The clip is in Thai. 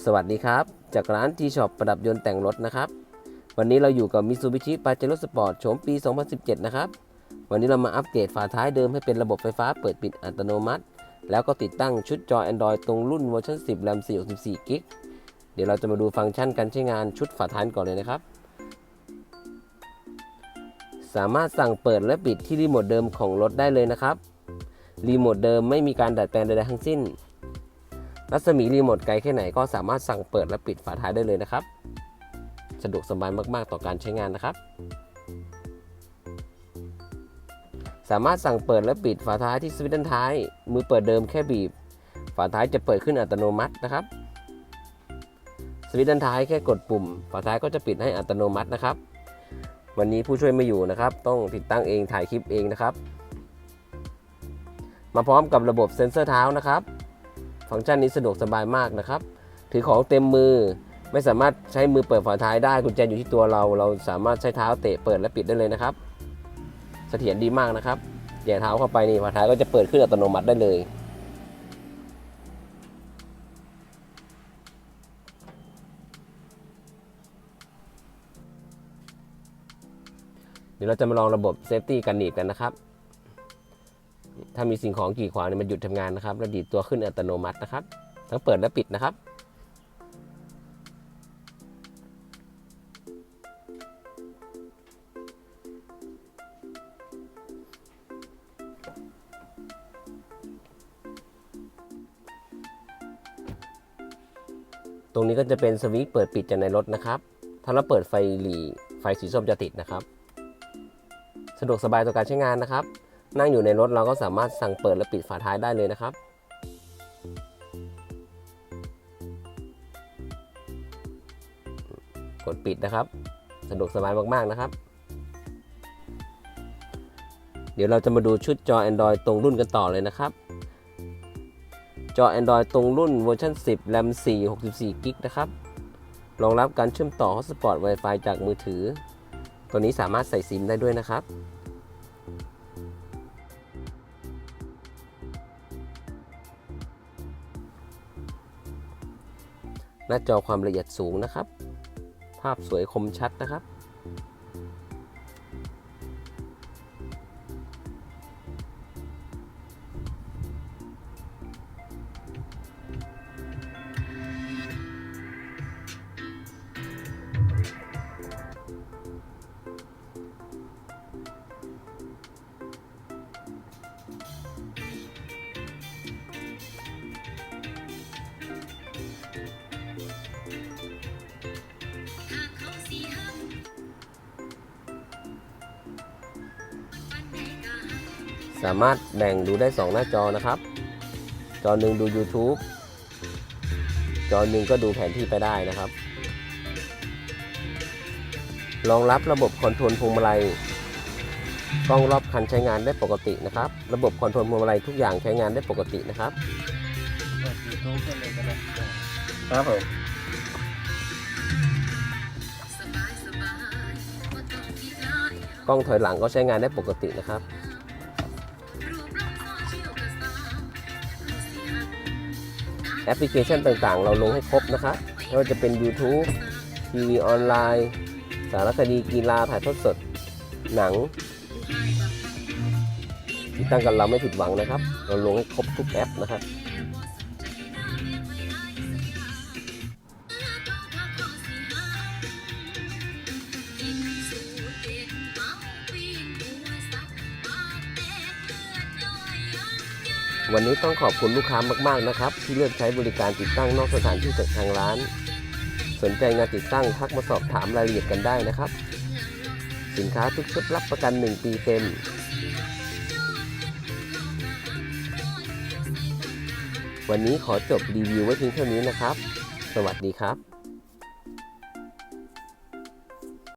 สวัสดีครับ จากร้านทีช็อปประดับยนต์แต่งรถนะครับ วันนี้เราอยู่กับ Mitsubishi Pajero Sport โฉมปี 2017 นะครับ วันนี้เรามาอัปเกรดฝาท้ายเดิมให้เป็นระบบไฟฟ้าเปิดปิดอัตโนมัติ แล้วก็ติดตั้งชุดจอ Android ตรงรุ่นเวอร์ชัน10 RAM 464 g b เดี๋ยวเราจะมาดูฟังก์ชันการใช้งานชุดฝาท้ายก่อนเลยนะครับ สามารถสั่งเปิดและปิดที่รีโมทเดิมของรถได้เลยนะครับ รีโมทเดิมไม่มีการดัดแปลงใดๆทั้งสิ้น รัศมีรีโมทไกลแค่ไหนก็สามารถสั่งเปิดและปิดฝาท้ายได้เลยนะครับ สะดวกสบายมากๆต่อการใช้งานนะครับ สามารถสั่งเปิดและปิดฝาท้ายที่สวิตช์ด้านท้าย มือเปิดเดิมแค่บีบ ฝาท้ายจะเปิดขึ้นอัตโนมัตินะครับสวิตช์ด้านท้ายแค่กดปุ่ม ฝาท้ายก็จะปิดให้อัตโนมัตินะครับ วันนี้ผู้ช่วยไม่อยู่นะครับ ต้องติดตั้งเองถ่ายคลิปเองนะครับ มาพร้อมกับระบบเซ็นเซอร์เท้านะครับ ฟังก์ชันนี้สะดวกสบายมากนะครับ ถือของเต็มมือไม่สามารถใช้มือเปิดฝาท้ายได้กุญแจอยู่ที่ตัวเรา เราสามารถใช้เท้าเตะเปิดและปิดได้เลยนะครับ เสถียรดีมากนะครับแย่เท้าเข้าไปนี่ฝาท้ายก็จะเปิดขึ้นอัตโนมัติได้เลยเดี๋ยวเราจะมาลองระบบเซฟตี้กันหนีบกันนะครับ ถ้ามีสิ่งของกีดขวางเนี่ยมันหยุดทำงานนะครับแล้วดีดตัวขึ้นอัตโนมัตินะครับ ทั้งเปิดและปิดนะครับ ตรงนี้ก็จะเป็นสวิตช์เปิดปิดจากในรถนะครับ ถ้าเราเปิดไฟหลีไฟสีส้มจะติดนะครับ สะดวกสบายต่อการใช้งานนะครับ นั่งอยู่ในรถเราก็สามารถสั่งเปิดและปิดฝาท้ายได้เลยนะครับ กดปิดนะครับ สะดวกสบายมากๆนะครับ เดี๋ยวเราจะมาดูชุดจอ Android ตรงรุ่นกันต่อเลยนะครับ จอ Android ตรงรุ่นเวอร์ชัน10 RAM 4 64 g b นะครับรองรับการเชื่อมต่อ Hotspot Wi-Fi จากมือถือ ตัวนี้สามารถใส่ซิมได้ด้วยนะครับ หน้าจอความละเอียดสูงนะครับ ภาพสวยคมชัดนะครับ สามารถแบ่งดูได้ 2 หน้าจอนะครับ จอหนึ่งดู YouTube จอหนึ่งก็ดูแผนที่ไปได้นะครับ รองรับระบบคอนโทรลพวงมาลัยกล้องรอบคันใช้งานได้ปกตินะครับ ระบบคอนโทรลพวงมาลัยทุกอย่างใช้งานได้ปกตินะครับเปิดยูทูบกันเลยก็ได้ครับผมกล้องถอยหลังก็ใช้งานได้ปกตินะครับ แอปพลิเคชันต่างๆ เราลงให้ครบนะครับไม่ว่าจะเป็น YouTube ทีวีออนไลน์ สารคดีกีฬาถ่ายทอดสด หนังที่ตั้งกันเราไม่ผิดหวังนะครับ เราลงให้ครบทุกแอปนะครับ วันนี้ต้องขอบคุณลูกค้ามากๆนะครับ ที่เลือกใช้บริการติดตั้งนอกสถานที่จากทางร้าน สนใจงานติดตั้งทักมาสอบถามรายละเอียดกันได้นะครับ สินค้าทุกชุดรับประกัน 1 ปีเต็ม วันนี้ขอจบรีวิวไว้เพียงเท่านี้นะครับ สวัสดีครับ